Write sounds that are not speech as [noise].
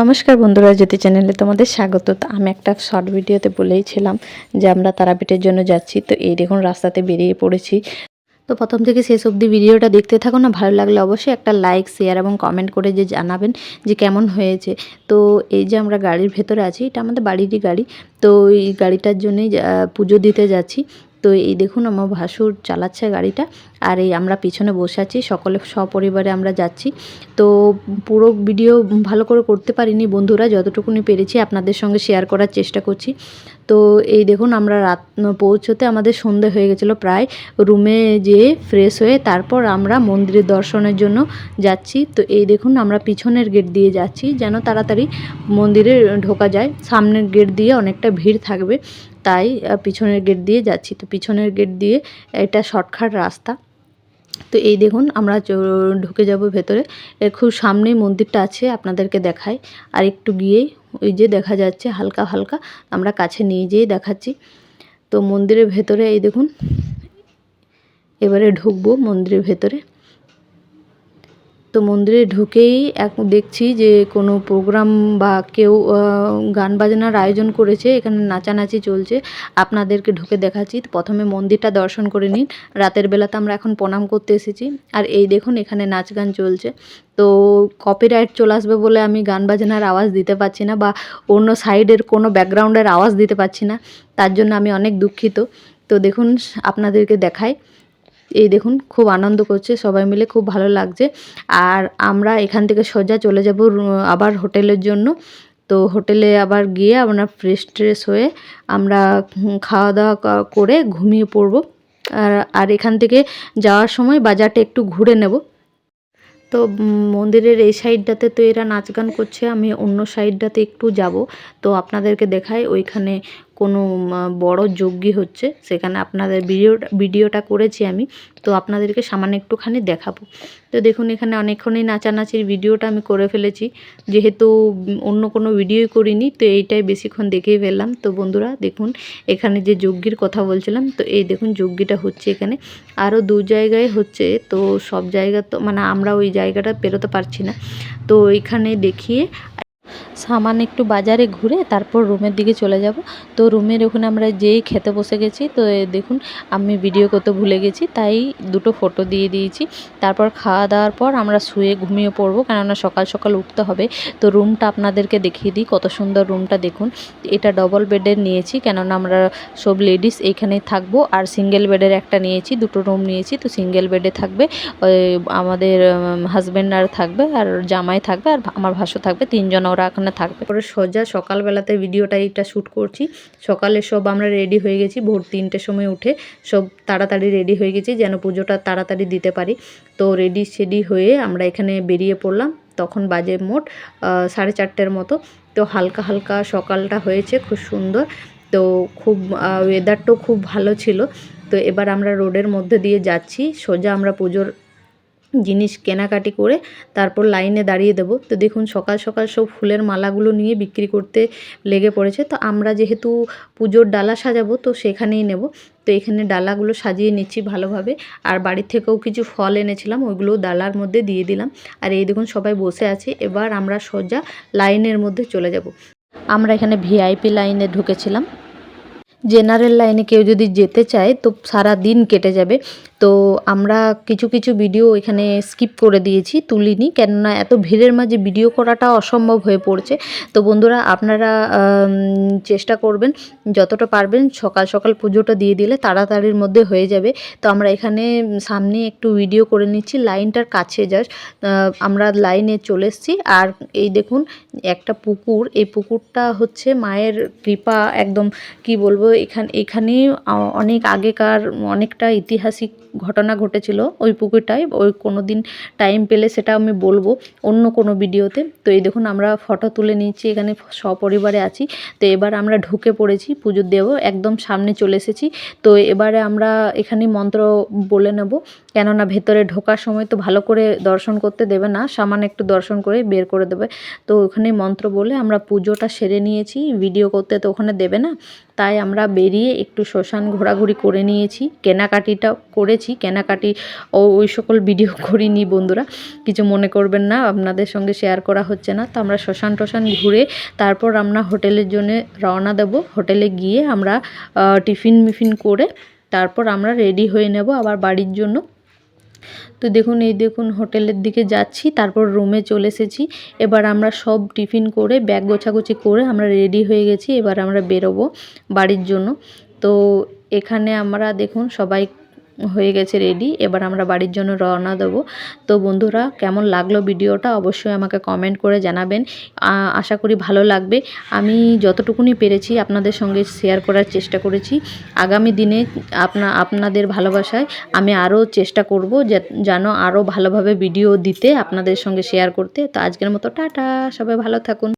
নমস্কার বন্ধুরা, জ্যোতি চ্যানেলে তোমাদের স্বাগত। আমি একটা শর্ট ভিডিওতে বলেইছিলাম যে আমরা তারাপীঠের জন্য যাচ্ছি। তো এই দেখুন, রাস্তাতে বেরিয়ে পড়েছি। তো প্রথম থেকে শেষ অবধি ভিডিওটা দেখতে থাকো না, ভালো লাগলে অবশ্যই একটা লাইক, শেয়ার এবং কমেন্ট করে যে জানাবেন যে কেমন হয়েছে। তো এই যে আমরা গাড়ির ভেতরে আছি, এটা আমাদের বাড়িরই গাড়ি। তো এই গাড়িটার জন্যই পুজো দিতে যাচ্ছি। তো এই দেখুন, আমার ভাসুর চালাচ্ছে গাড়িটা আর এই আমরা পিছনে বসে আছি, সকলে সপরিবারে আমরা যাচ্ছি। তো পুরো ভিডিও ভালো করে করতে পারিনি বন্ধুরা, যতটুকুনি পেরেছি আপনাদের সঙ্গে শেয়ার করার চেষ্টা করছি। তো এই দেখুন, আমরা রাত পৌঁছতে আমাদের সন্ধে হয়ে গেছিল প্রায়। রুমে যেয়ে ফ্রেশ হয়ে তারপর আমরা মন্দিরের দর্শনের জন্য যাচ্ছি। তো এই দেখুন, আমরা পিছনের গেট দিয়ে যাচ্ছি, যেন তাড়াতাড়ি মন্দিরে ঢোকা যায়। সামনের গেট দিয়ে অনেকটা ভিড় থাকবে। তাই পিছনের গেট দিয়ে যাচ্ছি। তো পিছনের গেট দিয়ে এটা শর্টকাট রাস্তা। তো এই দেখুন, আমরা ঢুকে যাব ভেতরে। এর খুব সামনেই মন্দিরটা আছে, আপনাদেরকে দেখাই। আর একটু গিয়েই ওই যে দেখা যাচ্ছে, হালকা হালকা, আমরা কাছে নিয়ে যেয়ে দেখাচ্ছি। তো মন্দিরের ভেতরে, এই দেখুন, এবারে ঢুকবো মন্দিরের ভেতরে। তো মন্দিরে ঢুকেই এক দেখছি যে কোনো প্রোগ্রাম বা কেউ গান বাজনার আয়োজন করেছে, এখানে নাচানাচি চলছে। আপনাদেরকে ঢুকে দেখাচ্ছি। প্রথমে মন্দিরটা দর্শন করে নিন। রাতের বেলাতে আমরা এখন প্রণাম করতে এসেছি। আর এই দেখুন, এখানে নাচ গান চলছে। তো কপিরাইট চলে আসবে বলে আমি গান বাজনার আওয়াজ দিতে পারছি না বা অন্য সাইডের কোনো ব্যাকগ্রাউন্ডের আওয়াজ দিতে পারছি না। তার জন্য আমি অনেক দুঃখিত। তো দেখুন, আপনাদেরকে দেখাই। এই দেখুন, খুব আনন্দ করছে, সবাই মিলে খুব ভালো লাগছে। আর আমরা এখান থেকে সোজা চলে যাব আবার হোটেলের জন্য। তো হোটেলে আবার গিয়ে আমরা ফ্রেশ ট্রেশ হয়ে আমরা খাওয়া দাওয়া করে ঘুমিয়ে পড়ব। আর আর এখান থেকে যাওয়ার সময় বাজারটা একটু ঘুরে নেব। তো মন্দিরের এই সাইডটাতে তো এরা নাচ গান করছে, আমি অন্য সাইডটাতে একটু যাব। তো আপনাদেরকে দেখাই, ওইখানে কোনো বড় যজ্ঞি হচ্ছে, সেখানে আপনাদের ভিডিওটা ভিডিওটা করেছি আমি, তো আপনাদেরকে সামান্য একটুখানি দেখাবো। তো দেখুন, এখানে অনেকক্ষণই নাচানাচির ভিডিওটা আমি করে ফেলেছি, যেহেতু অন্য কোনো ভিডিওই করিনি, তো এইটাই বেশিক্ষণ দেখেই ফেললাম। তো বন্ধুরা, দেখুন, এখানে যে যজ্ঞির কথা বলছিলাম, তো এই দেখুন যজ্ঞিটা হচ্ছে এখানে। আরও দু জায়গায় হচ্ছে, তো সব জায়গা তো মানে আমরা ওই জায়গাটা পেরোতে পারছি না। তো এখানে দেখিয়ে সামান্য একটু বাজারে ঘুরে তারপর রুমের দিকে চলে যাব। তো রুমের ওখানে আমরা যেই খেতে বসে গেছি, তো দেখুন আমি ভিডিও করতে ভুলে গেছি, তাই দুটো ফটো দিয়ে দিয়েছি। তারপর খাওয়া দাওয়ার পর আমরা শুয়ে ঘুমিয়ে পড়ব, কেননা সকাল সকাল উঠতে হবে। তো রুমটা আপনাদেরকে দেখিয়ে দিই, কত সুন্দর রুমটা দেখুন। এটা ডবল বেডের নিয়েছি, কেননা আমরা সব লেডিস এইখানেই থাকব। আর সিঙ্গেল বেডের একটা নিয়েছি, দুটো রুম নিয়েছি, তো সিঙ্গেল বেডে থাকবে। আমাদের হাজব্যান্ড আর থাকবে, আর জামাই থাকবে, আর আমার ভাসু থাকবে তিনজন ওরা এখানে থাকবে। পরে সোজা সকালবেলাতে ভিডিওটা এইটা শ্যুট করছি। সকালে সব আমরা রেডি হয়ে গেছি, ভোর তিনটের সময় উঠে সব তাড়াতাড়ি রেডি হয়ে গেছি, যেন পুজোটা তাড়াতাড়ি দিতে পারি। তো রেডি সেডি হয়ে আমরা এখানে বেরিয়ে পড়লাম। তখন বাজে মোট সাড়ে চারটের মতো। তো হালকা হালকা সকালটা হয়েছে, খুব সুন্দর। তো খুব ওয়েদারটাও খুব ভালো ছিল। তো এবার আমরা রোডের মধ্যে দিয়ে যাচ্ছি। সোজা আমরা পুজোর জিনিস কেনাকাটি করে তারপর লাইনে দাঁড়িয়ে দেবো। তো দেখুন, সকাল সকাল সব ফুলের মালাগুলো নিয়ে বিক্রি করতে লেগে পড়েছে। তো আমরা যেহেতু পুজোর ডালা সাজাবো, তো সেখানেই নেব। তো এখানে ডালাগুলো সাজিয়ে নিচ্ছি ভালোভাবে। আর বাড়ির থেকেও কিছু ফল এনেছিলাম ওইগুলো ডালার মধ্যে দিয়ে দিলাম। আর এই দেখুন, সবাই বসে আছে। এবার আমরা সোজা লাইনের মধ্যে চলে যাব। আমরা এখানে ভিআইপি লাইনে ঢুকেছিলাম। জেনারেল লাইনে কেউ যদি যেতে চায়, তো সারা দিন কেটে যাবে। তো আমরা কিছু কিছু ভিডিও এখানে স্কিপ করে দিয়েছি, তুলিনি। কেননা এত ভিড়ের মাঝে ভিডিও করাটা অসম্ভব হয়ে পড়ছে। তো বন্ধুরা, আপনারা চেষ্টা করবেন, যতটা পারবেন সকাল সকাল পুজোটা দিয়ে দিলে তাড়াতাড়ির মধ্যে হয়ে যাবে। তো আমরা এখানে সামনে একটু ভিডিও করে নিচ্ছি। লাইনটার কাছে জাস্ট আমরা লাইনে চলে এসেছি। আর এই দেখুন, একটা পুকুর। এই পুকুরটা হচ্ছে মায়ের কৃপা, একদম কি বলব এখান এখানে অনেক আগেকার অনেকটা ঐতিহাসিক ঘটনা ঘটেছিল ওই পুকুরটায়। ওই কোনো দিন টাইম পেলে সেটা আমি বলব অন্য কোনো ভিডিওতে। তো এই দেখুন, আমরা ফটো তুলে নিচ্ছি এখানে সপরিবারে আছি। তো এবার আমরা ঢুকে পড়েছি পুজোর দেব একদম সামনে চলে এসেছি। তো এবারে আমরা এখানে মন্ত্র বলে নেব। কেননা ভেতরে ঢোকার সময় তো ভালো করে দর্শন করতে দেবে না, সামান্য একটু দর্শন করে বের করে দেবে। তো ওখানে মন্ত্র বলে আমরা পুজোটা সেরে নিয়েছি ভিডিও করতে তো ওখানে দেবে না। তাই আমরা বেরিয়ে একটু শ্মশান ঘোরাঘুরি করে নিয়েছি, কেনাকাটিটা করেছি, কেনাকাটি ও ওই সকল ভিডিও [laughs] করিনি বন্ধুরা। কিছু মনে করবেন না, আপনাদের সঙ্গে শেয়ার করা হচ্ছে না। তো আমরা শ্মশান টশান ঘুরে তারপর আমরা হোটেলের জন্য রওনা দেব। হোটেলে গিয়ে আমরা টিফিন মিফিন করে তারপর আমরা রেডি হয়ে নেব আবার বাড়ির জন্য। তো দেখুন, এই দেখুন, হোটেলের দিকে যাচ্ছি, তারপর রুমে চলে এসেছি। এবার আমরা সব টিফিন করে, ব্যাগ গোছাগুছি করে আমরা রেডি হয়ে গেছি, এবার আমরা বেরোবো বাড়ির জন্য। তো এখানে আমরা দেখুন, সবাই হয়ে গেছে রেডি এবার আমরা বাড়ির জন্য রওনা দেবো। তো বন্ধুরা, কেমন লাগল ভিডিওটা অবশ্যই আমাকে কমেন্ট করে জানাবেন। আশা করি ভালো লাগবে। আমি যতটুকুনি পেরেছি আপনাদের সঙ্গে শেয়ার করার চেষ্টা করেছি। আগামী দিনে আপনা, আপনাদের ভালোবাসায় আমি আরও চেষ্টা করব যেন আরও ভালোভাবে ভিডিও দিতে আপনাদের সঙ্গে শেয়ার করতে। তো আজকের মতো টাটা, সবাই ভালো থাকুন।